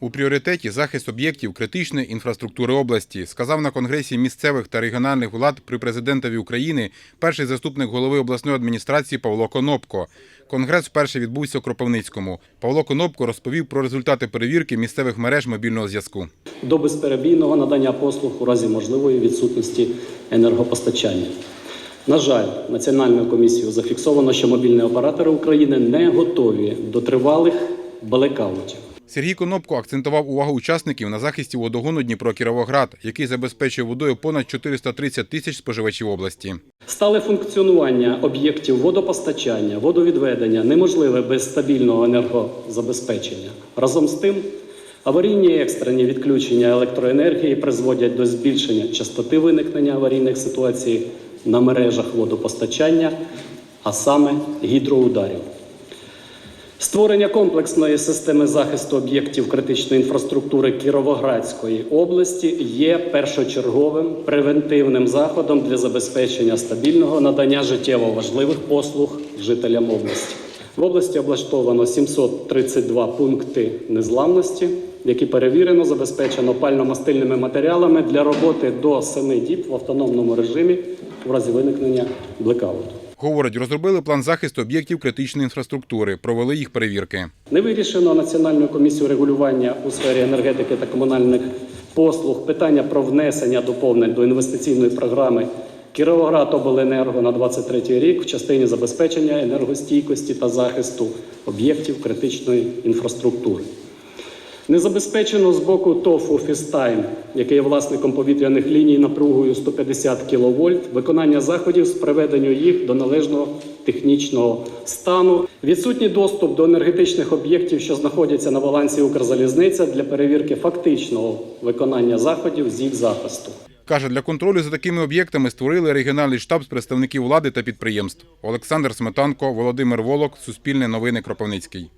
У пріоритеті захист об'єктів критичної інфраструктури області, сказав на конгресі місцевих та регіональних влад при президентові України перший заступник голови обласної адміністрації Павло Конопко. Конгрес вперше відбувся у Кропивницькому. Павло Конопко розповів про результати перевірки місцевих мереж мобільного зв'язку. до безперебійного надання послуг у разі можливої відсутності енергопостачання. На жаль, Національною комісією зафіксовано, що мобільні оператори України не готові до тривалих блекаутів. Сергій Конопко акцентував увагу учасників на захисті водогону Дніпро-Кіровоград, який забезпечує водою понад 430 тисяч споживачів області. Стале функціонування об'єктів водопостачання, водовідведення неможливе без стабільного енергозабезпечення. Разом з тим, аварійні екстрені відключення електроенергії призводять до збільшення частоти виникнення аварійних ситуацій на мережах водопостачання, а саме гідроударів. Створення комплексної системи захисту об'єктів критичної інфраструктури Кіровоградської області є першочерговим превентивним заходом для забезпечення стабільного надання життєво важливих послуг жителям області. В області облаштовано 732 пункти незламності, які перевірено забезпечено пально-мастильними матеріалами для роботи до 7 діб в автономному режимі у разі виникнення блекауту. Говорить, розробили план захисту об'єктів критичної інфраструктури, провели їх перевірки. Не вирішено Національною комісією регулювання у сфері енергетики та комунальних послуг питання про внесення доповнень до інвестиційної програми Кіровоградобленерго на 23 рік в частині забезпечення енергостійкості та захисту об'єктів критичної інфраструктури. Не забезпечено з боку ТОФ «Офістайм», який є власником повітряних ліній напругою 150 кВт, виконання заходів з приведення їх до належного технічного стану. Відсутній доступ до енергетичних об'єктів, що знаходяться на балансі Укрзалізниця для перевірки фактичного виконання заходів з їх захисту. Каже, для контролю за такими об'єктами створили регіональний штаб з представників влади та підприємств. Олександр Сметанко, Володимир Волок, Суспільне новини Кропивницький.